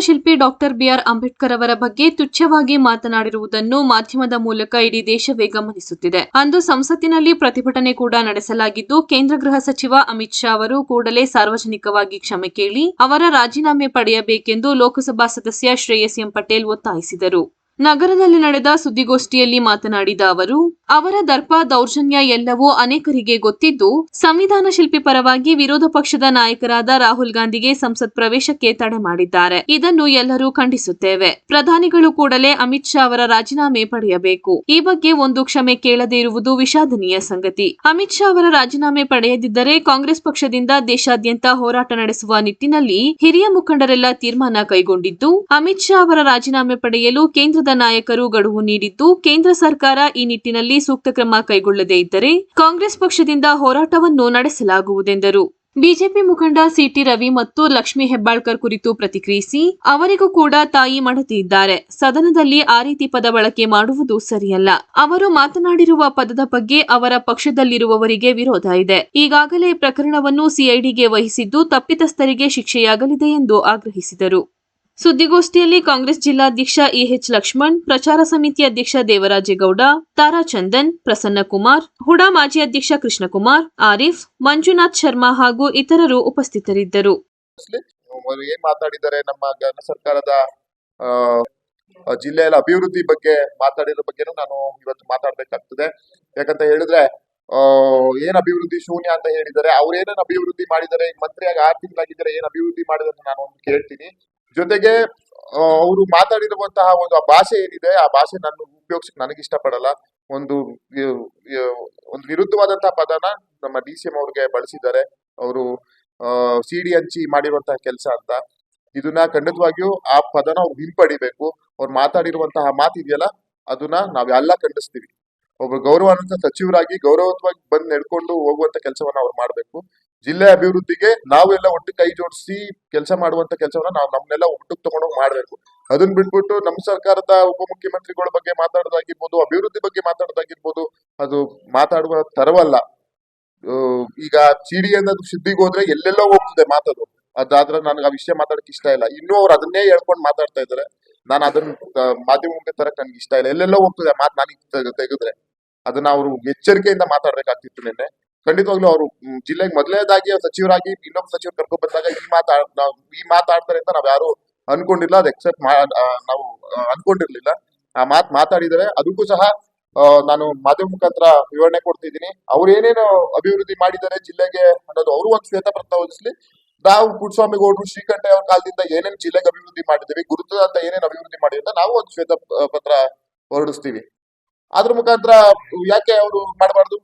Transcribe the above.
ಶಿಲ್ಪಿ doctor B R Ambedkar ಅವರ ಬಗ್ಗೆ ತುಚ್ಛವಾಗಿ ಮಾತನಾಡಿರುವುದನ್ನು ಮಾಧ್ಯಮದ ಮೂಲಕ ಇಡೀ ದೇಶವೇ ಗಮನಿಸುತ್ತಿದೆ. ಅಂದು ಸಂಸತ್ತಿನಲ್ಲಿ ಪ್ರತಿಭಟನೆ ಕೂಡ ನಡೆಸಲಾಗಿದ್ದು, ಕೇಂದ್ರ ಗೃಹ ಸಚಿವ ಅಮಿತ್ ಶಾ ಅವರು ಕೂಡಲೇ ಸಾರ್ವಜನಿಕವಾಗಿ ಕ್ಷಮೆ ಕೇಳಿ ಅವರ ರಾಜೀನಾಮೆ ಪಡೆಯಬೇಕೆಂದು ಲೋಕಸಭಾ ಸದಸ್ಯ ಶ್ರೇಯಸ್ ಎಂ ಪಟೇಲ್ ಒತ್ತಾಯಿಸಿದರು. ನಗರದಲ್ಲಿ ನಡೆದ ಸುದ್ದಿಗೋಷ್ಠಿಯಲ್ಲಿ ಮಾತನಾಡಿದ ಅವರು, ಅವರ ದರ್ಪ ದೌರ್ಜನ್ಯ ಎಲ್ಲವೂ ಅನೇಕರಿಗೆ ಗೊತ್ತಿದ್ದು, ಸಂವಿಧಾನ ಶಿಲ್ಪಿ ಪರವಾಗಿ ವಿರೋಧ ಪಕ್ಷದ ನಾಯಕರಾದ ರಾಹುಲ್ ಗಾಂಧಿಗೆ ಸಂಸತ್ ಪ್ರವೇಶಕ್ಕೆ ತಡೆ ಮಾಡಿದ್ದಾರೆ. ಇದನ್ನು ಎಲ್ಲರೂ ಖಂಡಿಸುತ್ತೇವೆ. ಪ್ರಧಾನಿಗಳು ಕೂಡಲೇ ಅಮಿತ್ ಶಾ ಅವರ ರಾಜೀನಾಮೆ ಪಡೆಯಬೇಕು. ಈ ಬಗ್ಗೆ ಒಂದು ಕ್ಷಮೆ ಕೇಳದೇ ಇರುವುದು ವಿಷಾದನೀಯ ಸಂಗತಿ. ಅಮಿತ್ ಶಾ ಅವರ ರಾಜೀನಾಮೆ ಪಡೆಯದಿದ್ದರೆ ಕಾಂಗ್ರೆಸ್ ಪಕ್ಷದಿಂದ ದೇಶಾದ್ಯಂತ ಹೋರಾಟ ನಡೆಸುವ ನಿಟ್ಟಿನಲ್ಲಿ ಹಿರಿಯ ಮುಖಂಡರೆಲ್ಲ ತೀರ್ಮಾನ ಕೈಗೊಂಡಿದ್ದು, ಅಮಿತ್ ಶಾ ಅವರ ರಾಜೀನಾಮೆ ಪಡೆಯಲು ಕೇಂದ್ರದ ನಾಯಕರು ಗಡುವು ನೀಡಿದ್ದು ಕೇಂದ್ರ ಸರ್ಕಾರ ಈ ನಿಟ್ಟಿನಲ್ಲಿ ಸೂಕ್ತ ಕ್ರಮ ಕೈಗೊಳ್ಳದೇ ಇದ್ದರೆ ಕಾಂಗ್ರೆಸ್ ಪಕ್ಷದಿಂದ ಹೋರಾಟವನ್ನು ನಡೆಸಲಾಗುವುದೆಂದರು. ಬಿಜೆಪಿ ಮುಖಂಡ ಸಿಟಿ ರವಿ ಮತ್ತು ಲಕ್ಷ್ಮೀ ಹೆಬ್ಬಾಳ್ಕರ್ ಕುರಿತು ಪ್ರತಿಕ್ರಿಯಿಸಿ, ಅವರಿಗೂ ಕೂಡ ತಾಯಿ ಮಡತಿ ಇದ್ದಾರೆ. ಸದನದಲ್ಲಿ ಆ ರೀತಿ ಪದ ಬಳಕೆ ಮಾಡುವುದು ಸರಿಯಲ್ಲ. ಅವರು ಮಾತನಾಡಿರುವ ಪದದ ಬಗ್ಗೆ ಅವರ ಪಕ್ಷದಲ್ಲಿರುವವರಿಗೆ ವಿರೋಧ ಇದೆ. ಈಗಾಗಲೇ ಪ್ರಕರಣವನ್ನು ಸಿಐಡಿಗೆ ವಹಿಸಿದ್ದು ತಪ್ಪಿತಸ್ಥರಿಗೆ ಶಿಕ್ಷೆಯಾಗಲಿದೆ ಎಂದು ಆಗ್ರಹಿಸಿದರು. ಸುದ್ದಿಗೋಷ್ಠಿಯಲ್ಲಿ ಕಾಂಗ್ರೆಸ್ ಜಿಲ್ಲಾಧ್ಯಕ್ಷ ಎಎಚ್ ಲಕ್ಷ್ಮಣ್ ಪ್ರಚಾರ ಸಮಿತಿ ಅಧ್ಯಕ್ಷ ದೇವರಾಜೇಗೌಡ ತಾರಾ ಚಂದನ್ ಪ್ರಸನ್ನಕುಮಾರ್ ಹುಡಾ ಮಾಜಿ ಅಧ್ಯಕ್ಷ ಕೃಷ್ಣಕುಮಾರ್ ಆರಿಫ್ ಮಂಜುನಾಥ್ ಶರ್ಮಾ ಹಾಗೂ ಇತರರು ಉಪಸ್ಥಿತರಿದ್ದರು. ಏನ್ ಮಾತಾಡಿದ್ದಾರೆ ನಮ್ಮ ಸರ್ಕಾರದ ಆ, ಆ, ಜಿಲ್ಲೆಯ ಅಭಿವೃದ್ಧಿ ಬಗ್ಗೆ ಮಾತಾಡಿರೋ ಬಗ್ಗೆ ನಾನು ಇವತ್ತು ಮಾತಾಡ್ಬೇಕಾಗ್ತದೆ. ಯಾಕಂತ ಹೇಳಿದ್ರೆ ಏನ್ ಅಭಿವೃದ್ಧಿ ಶೂನ್ಯ ಅಂತ ಹೇಳಿದ್ದಾರೆ ಅವ್ರು ಏನೇನ್ ಅಭಿವೃದ್ಧಿ ಮಾಡಿದ್ದಾರೆ ಮಂತ್ರಿಯಾಗಿ ಆರು ತಿಂಗಳಾಗಿದ್ದಾರೆ ಏನ್ ಅಭಿವೃದ್ಧಿ ಮಾಡಿದ್ದಾರೆ ನಾನು ಒಂದು ಕೇಳ್ತೀನಿ. ಜೊತೆಗೆ ಅವರು ಮಾತಾಡಿರುವಂತಹ ಒಂದು ಆ ಭಾಷೆ ಏನಿದೆ, ಆ ಭಾಷೆ ನಾನು ಉಪಯೋಗಿಸಕ್ ನನಗೆ ಇಷ್ಟಪಡಲ್ಲ. ಒಂದು ಒಂದು ವಿರುದ್ಧವಾದಂತಹ ಪದನ ನಮ್ಮ ಡಿ ಸಿ ಎಂ ಅವ್ರಿಗೆ ಬಳಸಿದ್ದಾರೆ. ಅವರು ಸಿಡಿ ಹಂಚಿ ಮಾಡಿರುವಂತಹ ಕೆಲಸ ಅಂತ. ಇದನ್ನ ಖಂಡಿತವಾಗಿಯೂ ಆ ಪದನ ಅವ್ರು ಹಿಂಪಡಿಬೇಕು. ಅವ್ರು ಮಾತಾಡಿರುವಂತಹ ಮಾತಿದೆಯಲ್ಲ, ಅದನ್ನ ನಾವೆಲ್ಲ ಖಂಡಿಸ್ತೀವಿ. ಒಬ್ಬ ಗೌರವಾನ್ವಿತ ಸಚಿವರಾಗಿ ಗೌರವತ್ವಾಗಿ ಬಂದು ನಡ್ಕೊಂಡು ಹೋಗುವಂತ ಕೆಲಸವನ್ನ ಅವ್ರು ಮಾಡ್ಬೇಕು. ಜಿಲ್ಲೆ ಅಭಿವೃದ್ಧಿಗೆ ನಾವೆಲ್ಲ ಒಟ್ಟು ಕೈ ಜೋಡಿಸಿ ಕೆಲಸ ಮಾಡುವಂತ ಕೆಲಸವನ್ನ ನಾವು ನಮ್ಮನ್ನೆಲ್ಲ ಒಟ್ಟಿಗೆ ತಗೊಂಡೋಗಿ ಮಾಡ್ಬೇಕು. ಅದನ್ನ ಬಿಟ್ಬಿಟ್ಟು ನಮ್ಮ ಸರ್ಕಾರದ ಉಪಮುಖ್ಯಮಂತ್ರಿಗಳ ಬಗ್ಗೆ ಮಾತಾಡೋದಾಗಿರ್ಬೋದು, ಅಭಿವೃದ್ಧಿ ಬಗ್ಗೆ ಮಾತಾಡೋದಾಗಿರ್ಬೋದು, ಅದು ಮಾತಾಡುವ ತರವಲ್ಲ. ಈಗ ಸಿಡಿ ಅನ್ನೋದು ಸುದ್ದಿಗೆ ಹೋದ್ರೆ ಎಲ್ಲೆಲ್ಲೋ ಹೋಗ್ತದೆ ಮಾತದು. ಅದಾದ್ರೆ ನನಗೆ ಆ ವಿಷಯ ಮಾತಾಡಕ್ ಇಷ್ಟ ಇಲ್ಲ. ಇನ್ನೂ ಅವ್ರು ಅದನ್ನೇ ಹೇಳ್ಕೊಂಡು ಮಾತಾಡ್ತಾ ಇದಾರೆ. ನಾನು ಅದನ್ನ ಮಾಧ್ಯಮಕ್ಕೆ ಮಾಧ್ಯಮ ತರಕ್ ನನ್ಗೆ ಇಷ್ಟ ಇಲ್ಲ. ಎಲ್ಲೆಲ್ಲೋ ಹೋಗ್ತದೆ ಮಾತು ನನಗೆ ತೆಗೆದ್ರೆ. ಅದನ್ನ ಅವರು ಎಚ್ಚರಿಕೆಯಿಂದ ಮಾತಾಡ್ಬೇಕಾಗ್ತಿತ್ತು ನಿನ್ನೆ. ಖಂಡಿತವಾಗ್ಲೂ ಅವರು ಜಿಲ್ಲೆಗೆ ಮೊದಲನೇದಾಗಿ ಸಚಿವರಾಗಿ ಇನ್ನೊಬ್ಬ ಸಚಿವ ಕರ್ಕೊಂಡ್ ಬಂದಾಗ ಈ ಮಾತಾ ಈ ಮಾತಾಡ್ತಾರೆ ಅಂತ ನಾವ್ ಯಾರು ಅನ್ಕೊಂಡಿಲ್ಲ, ಅದು ಎಕ್ಸೆಪ್ಟ್ ನಾವು ಅನ್ಕೊಂಡಿರ್ಲಿಲ್ಲ. ಆ ಮಾತ್ ಮಾತಾಡಿದರೆ ಅದಕ್ಕೂ ಸಹ ನಾನು ಮಾಧ್ಯಮ ಮುಖಾಂತರ ವಿವರಣೆ ಕೊಡ್ತಿದ್ದೀನಿ. ಅವ್ರು ಏನೇನು ಅಭಿವೃದ್ಧಿ ಮಾಡಿದ್ದಾರೆ ಜಿಲ್ಲೆಗೆ ಅನ್ನೋದು ಅವರು ಒಂದು ಶ್ವೇತ ಹೊರಡಿಸ್ಲಿ ನಾವು ಪುಟ್ಟಸ್ವಾಮಿ ಗೌಡ್ರು, ಶ್ರೀಕಂಠ ಅವ್ರ ಕಾಲದಿಂದ ಏನೇನು ಜಿಲ್ಲೆಗೆ ಅಭಿವೃದ್ಧಿ ಮಾಡಿದ್ದೀವಿ, ಗುರುತದ ಅಂತ ಏನೇನು ಅಭಿವೃದ್ಧಿ ಅಂತ ನಾವು ಒಂದು ಶ್ವೇತ ಪತ್ರ ಹೊರಡಿಸ್ತೀವಿ. ಅದ್ರ ಮುಖಾಂತರ ಯಾಕೆ ಅವರು ಮಾಡಬಾರ್ದು?